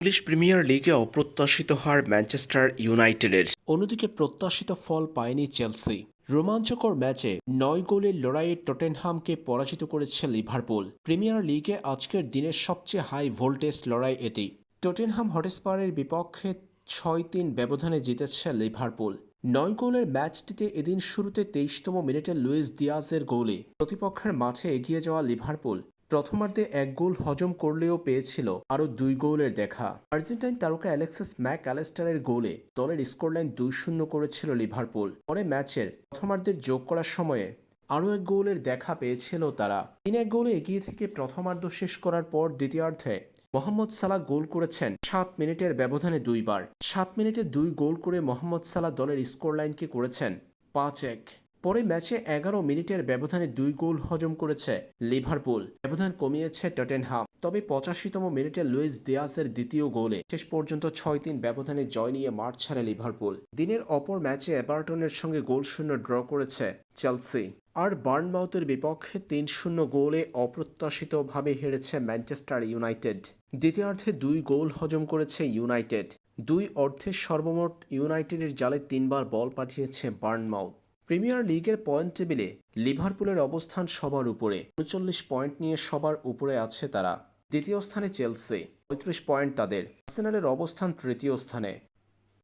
English premier লিগে অপ্রত্যাশিত হার Manchester ইউনাইটেডের। অন্যদিকে প্রত্যাশিত ফল পায়নি চেলসি। রোমাঞ্চকর ম্যাচে নয় গোলের লড়াইয়ে টটেনহামকে পরাজিত করেছে লিভারপুল। প্রিমিয়ার লিগে আজকের দিনের সবচেয়ে হাই ভোল্টেজ লড়াই এটি। টটেনহাম হটস্পারের বিপক্ষে ছয় তিন ব্যবধানে জিতেছে লিভারপুল। নয় গোলের ম্যাচটিতে এদিন শুরুতে তেইশতম মিনিটে লুইস দিয়াজের গোলে। প্রতিপক্ষের মাঠে এগিয়ে যাওয়া লিভারপুল প্রথমার্ধে এক গোল হজম করলেও পেয়েছিল আরও দুই গোলের দেখা। আর্জেন্টাইন তারকা অ্যালেক্সিস ম্যাক অ্যালেস্টারের গোলে দলের স্কোরলাইন দুই শূন্য করেছিল লিভারপুল। পরে ম্যাচের প্রথমার্ধের যোগ করার সময়ে আরও এক গোলের দেখা পেয়েছিল তারা। তিন এক গোলে এগিয়ে থেকে প্রথমার্ধ শেষ করার পর দ্বিতীয়ার্ধে মোহাম্মদ সালাহ গোল করেছেন সাত মিনিটের ব্যবধানে দুইবার। সাত মিনিটে দুই গোল করে মোহাম্মদ সালাহ দলের স্কোরলাইনকে করেছেন পাঁচ এক। পরে ম্যাচে এগারো মিনিটের ব্যবধানে দুই গোল হজম করেছে লিভারপুল। ব্যবধান কমিয়েছে টটেনহাম। তবে পঁচাশিতম মিনিটে লুইস দিয়াসের দ্বিতীয় গোলে। শেষ পর্যন্ত ছয় তিন ব্যবধানে জয় নিয়ে মাঠ ছাড়ে লিভারপুল। দিনের অপর ম্যাচে এভারটনের সঙ্গে গোল শূন্য ড্র করেছে চেলসি। আর বার্নমাউথের বিপক্ষে তিন শূন্য গোলে অপ্রত্যাশিতভাবে হেরেছে ম্যানচেস্টার ইউনাইটেড। দ্বিতীয়ার্ধে দুই গোল হজম করেছে ইউনাইটেড। দুই অর্ধের সর্বমোট ইউনাইটেডের জালে তিনবার বল পাঠিয়েছে বার্নমাউথ। প্রিমিয়ার লিগের পয়েন্ট টেবিলে লিভারপুলের অবস্থান সবার উপরে। উনচল্লিশ পয়েন্ট নিয়ে সবার উপরে আছে তারা। দ্বিতীয় স্থানে চেলসি, পঁয়ত্রিশ পয়েন্ট তাদের। আর্সেনালের অবস্থান তৃতীয় স্থানে।